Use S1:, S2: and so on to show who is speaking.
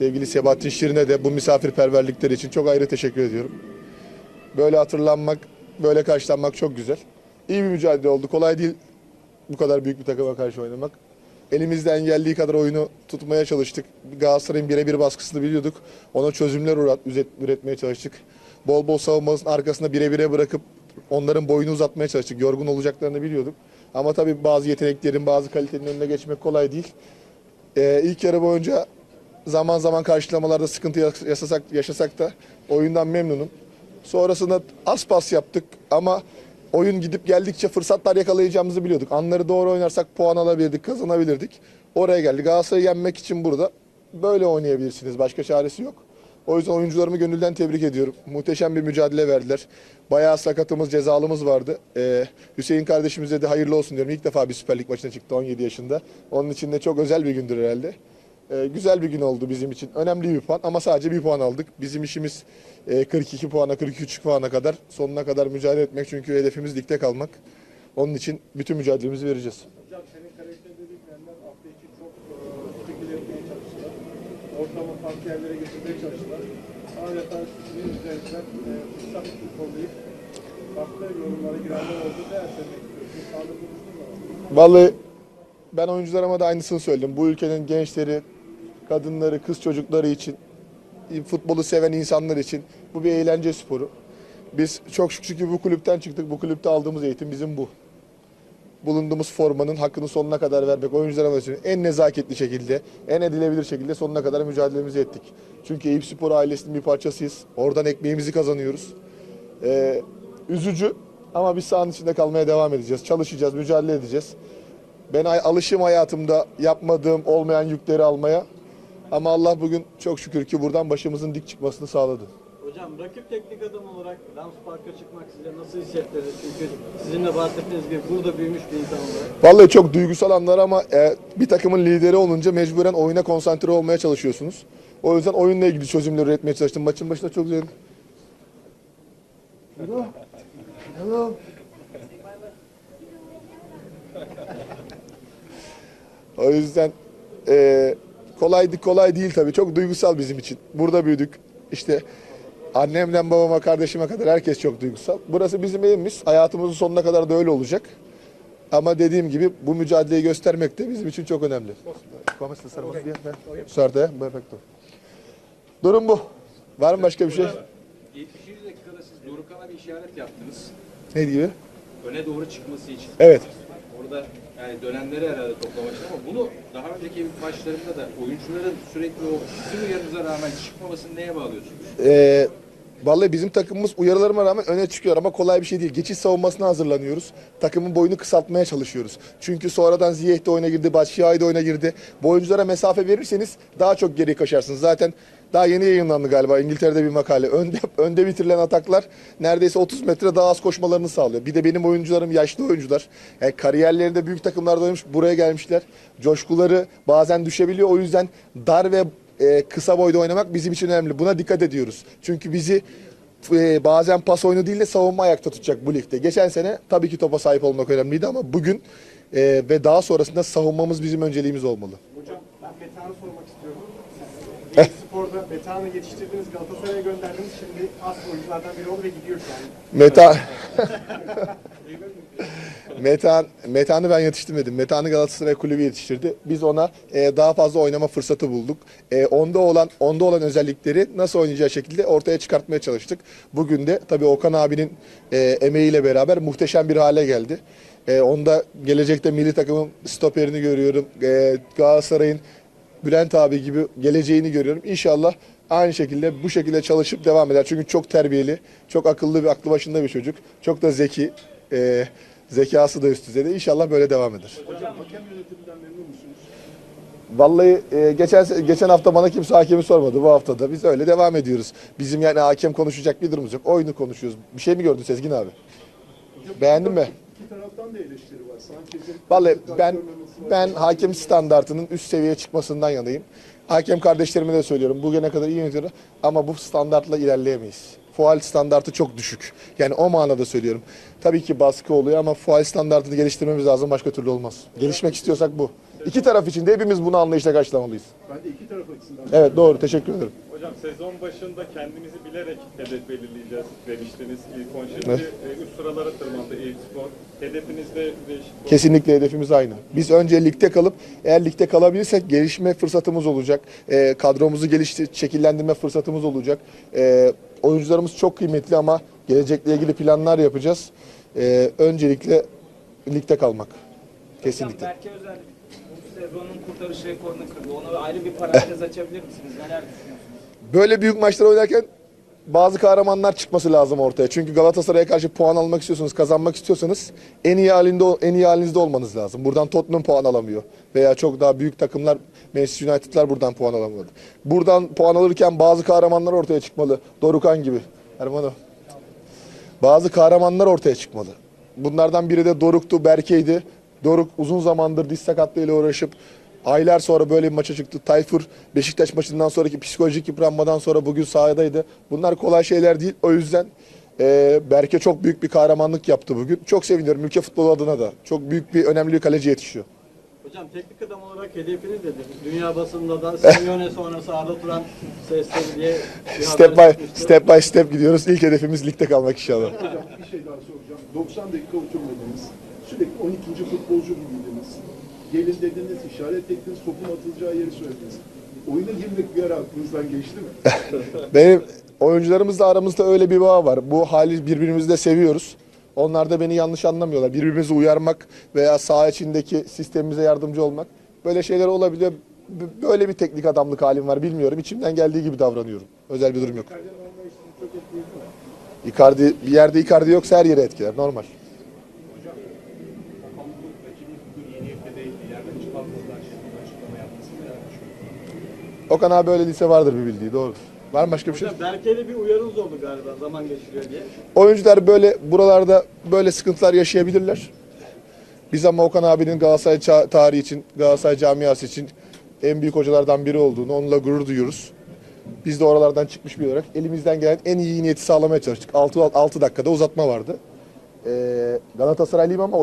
S1: Sevgili Sebahattin Şirin'e de bu misafirperverlikleri için çok ayrı teşekkür ediyorum. Böyle hatırlanmak, böyle karşılanmak çok güzel. İyi bir mücadele oldu. Kolay değil bu kadar büyük bir takıma karşı oynamak. Elimizden geldiği kadar oyunu tutmaya çalıştık. Galatasaray'ın birebir baskısını biliyorduk. Ona çözümler üret- üret- üretmeye çalıştık. Bol bol savunmasının arkasında bire bırakıp onların boyunu uzatmaya çalıştık. Yorgun olacaklarını biliyorduk. Ama tabii bazı yeteneklerin, bazı kalitenin önüne geçmek kolay değil. Ee, ilk yarı boyunca zaman zaman karşılamalarda sıkıntı yaşasak, yaşasak da oyundan memnunum. Sonrasında az pas yaptık ama oyun gidip geldikçe fırsatlar yakalayacağımızı biliyorduk. Anları doğru oynarsak puan alabilirdik, kazanabilirdik. Oraya geldi. Galatasaray'ı yenmek için burada böyle oynayabilirsiniz. Başka çaresi yok. O yüzden oyuncularımı gönülden tebrik ediyorum. Muhteşem bir mücadele verdiler. Bayağı sakatımız, cezalımız vardı. Ee, Hüseyin kardeşimize de hayırlı olsun diyorum. İlk defa bir Süper Lig maçına çıktı 17 yaşında. Onun için de çok özel bir gündür herhalde. Ee, güzel bir gün oldu bizim için. Önemli bir puan ama sadece bir puan aldık. Bizim işimiz e, 42 puana, 43 puana kadar sonuna kadar mücadele etmek. Çünkü hedefimiz ligde kalmak. Onun için bütün mücadelemizi vereceğiz.
S2: Hocam senin karakter dediklerinden hafta içi çok e, speküle etmeye çalıştılar. Ortamı farklı yerlere getirmeye çalıştılar. Adeta sizin üzerinizden e, fırsat kollayıp farklı yorumlara girenler oldu. Söylemek istiyorsunuz?
S1: Vallahi ben oyuncularıma da aynısını söyledim. Bu ülkenin gençleri, kadınları, kız çocukları için, futbolu seven insanlar için bu bir eğlence sporu. Biz çok şükür ki bu kulüpten çıktık. Bu kulüpte aldığımız eğitim bizim bu. Bulunduğumuz formanın hakkını sonuna kadar vermek, oyuncularıma söylüyorum. En nezaketli şekilde, en edilebilir şekilde sonuna kadar mücadelemizi ettik. Çünkü Eyüp Spor ailesinin bir parçasıyız. Oradan ekmeğimizi kazanıyoruz. Ee, üzücü ama biz sahanın içinde kalmaya devam edeceğiz. Çalışacağız, mücadele edeceğiz. Ben alışım hayatımda yapmadığım olmayan yükleri almaya. Ama Allah bugün çok şükür ki buradan başımızın dik çıkmasını sağladı.
S3: Hocam rakip teknik adam olarak Rams Park'a çıkmak size nasıl hissettirdi? Çünkü sizin de bahsettiğiniz gibi burada büyümüş bir insan olarak.
S1: Vallahi çok duygusal anlar ama e, bir takımın lideri olunca mecburen oyuna konsantre olmaya çalışıyorsunuz. O yüzden oyunla ilgili çözümler üretmeye çalıştım. Maçın başında çok güzel. Hello. Hello. O yüzden e, kolaydı kolay değil tabii. Çok duygusal bizim için. Burada büyüdük. İşte annemden babama, kardeşime kadar herkes çok duygusal. Burası bizim evimiz. Hayatımızın sonuna kadar da öyle olacak. Ama dediğim gibi bu mücadeleyi göstermek de bizim için çok önemli. Durum bu. Var mı başka bir şey?
S4: 70. dakikada siz Dorukhan'a bir işaret yaptınız.
S1: Ne gibi?
S4: Öne doğru çıkması için.
S1: Evet.
S4: Orada yani dönenleri herhalde toplamak ama bunu daha önceki maçlarında da oyuncuların sürekli o sizin uyarınıza rağmen çıkmamasını neye bağlıyorsunuz?
S1: Ee, vallahi bizim takımımız uyarılarıma rağmen öne çıkıyor ama kolay bir şey değil. Geçiş savunmasına hazırlanıyoruz. Takımın boyunu kısaltmaya çalışıyoruz. Çünkü sonradan Ziyeh de oyuna girdi, Başşihai de oyuna girdi. Bu oyunculara mesafe verirseniz daha çok geri kaçarsınız. Zaten daha yeni yayınlandı galiba İngiltere'de bir makale. Önde, önde bitirilen ataklar neredeyse 30 metre daha az koşmalarını sağlıyor. Bir de benim oyuncularım yaşlı oyuncular. Yani kariyerlerinde büyük takımlarda oynamış, buraya gelmişler. Coşkuları bazen düşebiliyor. O yüzden dar ve e, kısa boyda oynamak bizim için önemli. Buna dikkat ediyoruz. Çünkü bizi e, bazen pas oyunu değil de savunma ayakta tutacak bu ligde. Geçen sene tabii ki topa sahip olmak önemliydi ama bugün e, ve daha sonrasında savunmamız bizim önceliğimiz olmalı.
S2: Hocam ben Metehan'ı sormak istiyorum. Siz Spor'da Metehan'ı yetiştirdiniz, Galatasaray'a gönderdiniz. Şimdi as oyunculardan biri oldu ve gidiyor şu an.
S1: Meta Metan Metan'ı ben yetiştirmedim. Metan'ı Galatasaray kulübü yetiştirdi. Biz ona e, daha fazla oynama fırsatı bulduk. E, onda olan onda olan özellikleri nasıl oynayacağı şekilde ortaya çıkartmaya çalıştık. Bugün de tabii Okan abinin e, emeğiyle beraber muhteşem bir hale geldi. E, onda gelecekte milli takımın stoperini görüyorum. E, Galatasaray'ın Bülent abi gibi geleceğini görüyorum. İnşallah aynı şekilde bu şekilde çalışıp devam eder. Çünkü çok terbiyeli, çok akıllı bir aklı başında bir çocuk. Çok da zeki. Ee, zekası da üst düzeyde. İnşallah böyle devam eder.
S2: Hocam hakem yönetiminden memnun musunuz?
S1: Vallahi e, geçen geçen hafta bana kimse hakemi sormadı. Bu hafta da biz öyle devam ediyoruz. Bizim yani hakem konuşacak bir durumumuz yok. Oyunu konuşuyoruz. Bir şey mi gördün Sezgin abi? Beğendin mi?
S2: İki taraftan da eleştiri var. Sanki
S1: Vallahi ben ben hakem standartının üst seviyeye çıkmasından yanayım. Hakem kardeşlerime de söylüyorum. Bugüne kadar iyi yönetiyorlar ama bu standartla ilerleyemeyiz. Fual standartı çok düşük. Yani o manada söylüyorum. Tabii ki baskı oluyor ama fual standartını geliştirmemiz lazım. Başka türlü olmaz. Gelişmek istiyorsak bu. İki taraf için de hepimiz bunu anlayışla karşılamalıyız.
S2: Ben de iki taraf açısından
S1: Evet doğru teşekkür ederim.
S5: Hocam sezon başında kendimizi bilerek hedef belirleyeceğiz demiştiniz. İlk 10 şimdi e, üst sıralara tırmandı Eyüp Spor. Hedefinizde değişik
S1: Kesinlikle hedefimiz aynı. Biz önce ligde kalıp eğer ligde kalabilirsek gelişme fırsatımız olacak. Ee, kadromuzu geliştir, şekillendirme fırsatımız olacak. Ee, oyuncularımız çok kıymetli ama gelecekle ilgili planlar yapacağız. Ee, öncelikle ligde kalmak. Kesinlikle.
S6: Hocam Berke Özel bu sezonun kurtarış rekorunu kırdı. Ona ayrı bir parantez açabilir misiniz? Neler düşünüyorsunuz?
S1: Böyle büyük maçlar oynarken bazı kahramanlar çıkması lazım ortaya. Çünkü Galatasaray'a karşı puan almak istiyorsanız, kazanmak istiyorsanız en iyi halinde en iyi halinizde olmanız lazım. Buradan Tottenham puan alamıyor veya çok daha büyük takımlar Manchester United'lar buradan puan alamadı. Buradan puan alırken bazı kahramanlar ortaya çıkmalı. Dorukan gibi. Ermano. Bazı kahramanlar ortaya çıkmalı. Bunlardan biri de Doruk'tu, Berke'ydi. Doruk uzun zamandır diz sakatlığıyla uğraşıp aylar sonra böyle bir maça çıktı. Tayfur Beşiktaş maçından sonraki psikolojik yıpranmadan sonra bugün sahadaydı. Bunlar kolay şeyler değil. O yüzden eee, Berke çok büyük bir kahramanlık yaptı bugün. Çok seviniyorum ülke futbolu adına da. Çok büyük bir önemli bir kaleci yetişiyor.
S3: Hocam teknik adam olarak hedefiniz nedir? Dünya basında da Simeone sonrası Arda Turan sesleri diye
S1: Step by
S3: çıkmıştı.
S1: step by step gidiyoruz. İlk hedefimiz ligde kalmak inşallah.
S2: Hocam bir şey daha soracağım. 90 dakika oturmadınız. Sürekli 12. futbolcu gibiydiniz. Gelin dediniz, işaret ettiniz, topun atılacağı yeri söylediniz. Oyuna girmek bir ara aklınızdan geçti mi?
S1: Benim oyuncularımızla aramızda öyle bir bağ var. Bu hali birbirimizi de seviyoruz. Onlar da beni yanlış anlamıyorlar. Birbirimizi uyarmak veya saha içindeki sistemimize yardımcı olmak. Böyle şeyler olabiliyor. Böyle bir teknik adamlık halim var bilmiyorum. İçimden geldiği gibi davranıyorum. Özel bir durum yok. Icardi, bir yerde Icardi yoksa her yere etkiler. Normal. Okan abi öyle lise vardır bir bildiği doğru. Var mı başka bir şey?
S3: Berke'yle bir uyarınız oldu galiba zaman geçiriyor diye.
S1: Oyuncular böyle buralarda böyle sıkıntılar yaşayabilirler. Biz ama Okan abinin Galatasaray tarihi için, Galatasaray camiası için en büyük hocalardan biri olduğunu, onunla gurur duyuyoruz. Biz de oralardan çıkmış bir olarak elimizden gelen en iyi niyeti sağlamaya çalıştık. 6, 6 dakikada uzatma vardı. Ee, Galatasaraylıyım ama